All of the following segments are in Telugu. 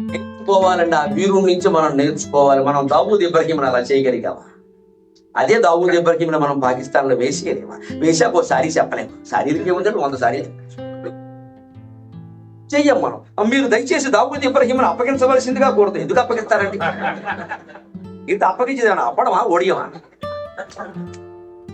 నేర్చుకోవాలండి ఆ వీరు నుంచి మనం నేర్చుకోవాలి. మనం దావూద్ ఇబ్రహీం అలా చేయగలిగామా? అదే దావూద్ ఇబ్రహీం మనం పాకిస్తాన్లో వేసేయలేమా? వేసాక ఒకసారి చెప్పలేము శారీరకం ఏముందండి? వంద సారి చెయ్యం మనం. మీరు దయచేసి దావూద్ ఇబ్రహీం అప్పగించవలసిందిగా కూడదు ఎందుకు అప్పగిస్తారండి? ఇది అప్పగించేది అప్పడమా? ఒడియమా?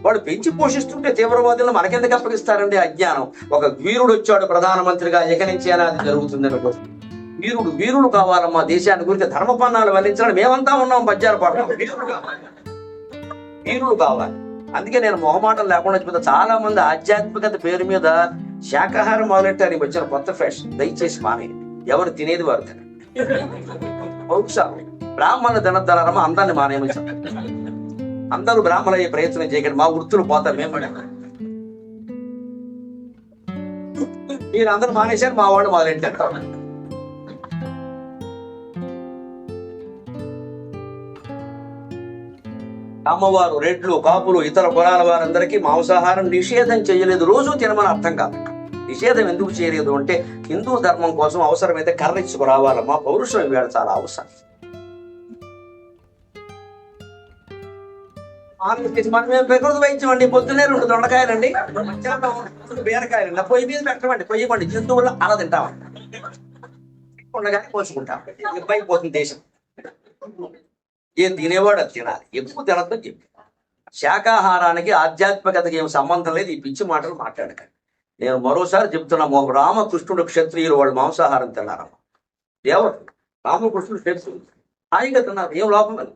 వాడు పెంచి పోషిస్తుంటే తీవ్రవాదులను మనకెందుకు అప్పగిస్తారండి? అజ్ఞానం. ఒక వీరుడు వచ్చాడు ప్రధానమంత్రిగా. ఇక ఎలా అది జరుగుతుందని వీరుడు వీరుడు కావాలమ్మా దేశాన్ని గురించి ధర్మపన్నాలు వల్లించడం మేమంతా ఉన్నాం పద్యాలు పాటం వీరుడు కావాలి. వీరుడు కావాలి. అందుకే నేను మొహమాటం లేకుండా చెప్తా. చాలా మంది ఆధ్యాత్మికత పేరు మీద శాకాహారం మొదలెట్టారు. వచ్చిన కొత్త ఫ్యాషన్ దయచేసి మానేయండి. ఎవరు తినేది వారు తినండి బహుశా బ్రాహ్మణ దినద్దరమ అందాన్ని మానేయమని అందరూ బ్రాహ్మణ అయ్యే ప్రయత్నం చేయకండి. మా వృత్తులు పోతారు. మేము మీరు అందరూ మానేశారు. మా వాళ్ళు మొదలెట్టారు. అమ్మవారు రెడ్లు కాపులు ఇతర కులాల వారందరికీ మాంసాహారం నిషేధం చేయలేదు. రోజు తినమని అర్థం కాదు. నిషేధం ఎందుకు చేయలేదు అంటే హిందూ ధర్మం కోసం అవసరమైతే కర్ర ఇచ్చుకు రావాలమ్మా పౌరుషం ఇవాళ చాలా అవసరం. ఆలోచించి ప్రకృతి వైద్యం అండి పొద్దునే రెండు దొండకాయలండి. బీరకాయలండి. పొయ్యి మీద పెట్టమండి. పొయ్యి పండి. జంతువులు అలా తింటామండి. ఉండగానే పోసుకుంటాం. ఇబ్బంది పోతుంది దేశం. ఏం తినేవాడు అది తినాలి. ఎక్కువ తినద్దని చెప్పి. శాకాహారానికి ఆధ్యాత్మికతకి ఏం సంబంధం లేదు. ఈ పిచ్చి మాటలు మాట్లాడకండి నేను మరోసారి చెప్తున్నాము రామకృష్ణుడు క్షత్రియులు వాళ్ళు మాంసాహారం తిన్నారమ్మ. ఎవరు రామకృష్ణుడు క్షత్రియులు. హాయిగా తిన్నారు. ఏం లోపం లేదు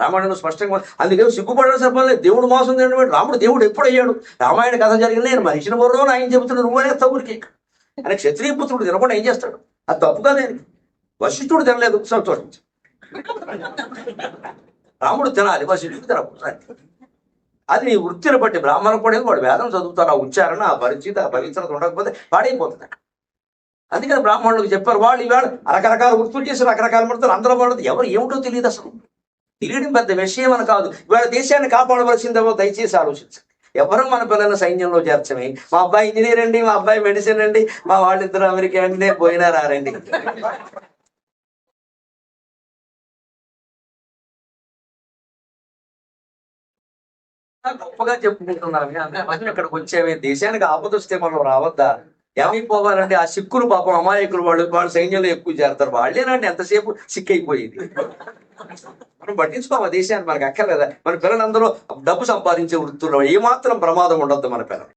రామాయణం స్పష్టంగా అందుకే సిగ్గుపడాల్సిన పని లేదు దేవుడు మోసం తినడం రాముడు దేవుడు ఎప్పుడు అయ్యాడు రామాయణ కథ జరిగింది. నేను మనిషిని బుర్రలో ఆయన చెబుతున్నాడు. నువ్వనే తగురికి. అని క్షత్రియ పుత్రుడు తినకుండా ఏం చేస్తాడు? అది తప్పు కాదు వశిష్ఠుడు తినలేదు. సంతోషించు. రాముడు తినాలి వశిష్ఠుడు తినకూడదు అది నీ వృత్తిని బట్టి బ్రాహ్మణ కూడా వాడు వేదం చదువుతాడు ఆ ఉచ్చారణ ఆ పరిచిత ఆ పవిత్రత ఉండకపోతే పాడైపోతుంది అందుకని బ్రాహ్మణులకు చెప్పారు వాళ్ళు ఇవాళ రకరకాల వృత్తులు చేసి రకరకాల పడతారు అందరూ పడదు ఎవరు ఏమిటో తెలియదు అసలు. తెలియడం పెద్ద విషయం అని కాదు. ఇవాళ దేశాన్ని కాపాడవలసిందేమో దయచేసి ఆలోచించండి. ఎవరు మన పిల్లల్ని సైన్యంలో చేర్చమే? మా అబ్బాయి ఇంజనీర్ అండి మా అబ్బాయి మెడిసిన్ అండి మా వాళ్ళిద్దరు అమెరికా అండి పోయినారండి గొప్పగా చెప్పుకుంటున్నారు అవన్నీ ఇక్కడికి వచ్చేవి దేశానికి ఆపదొస్తే మనం రావద్దా? ఏమైపోవాలంటే ఆ సిక్కులు పాపం అమాయకులు వాళ్ళు వాళ్ళు సైన్యంలో ఎక్కువ చేరతారు. వాళ్ళేనండి ఎంతసేపు సిక్ అయిపోయింది మనం పట్టించుకోమా దేశాన్ని మనకు అక్కర్లేదా? మన పిల్లలందరూ డబ్బు సంపాదించే వృత్తుల్లో ఏమాత్రం ప్రమాదం ఉండొద్దు మన పిల్లలు.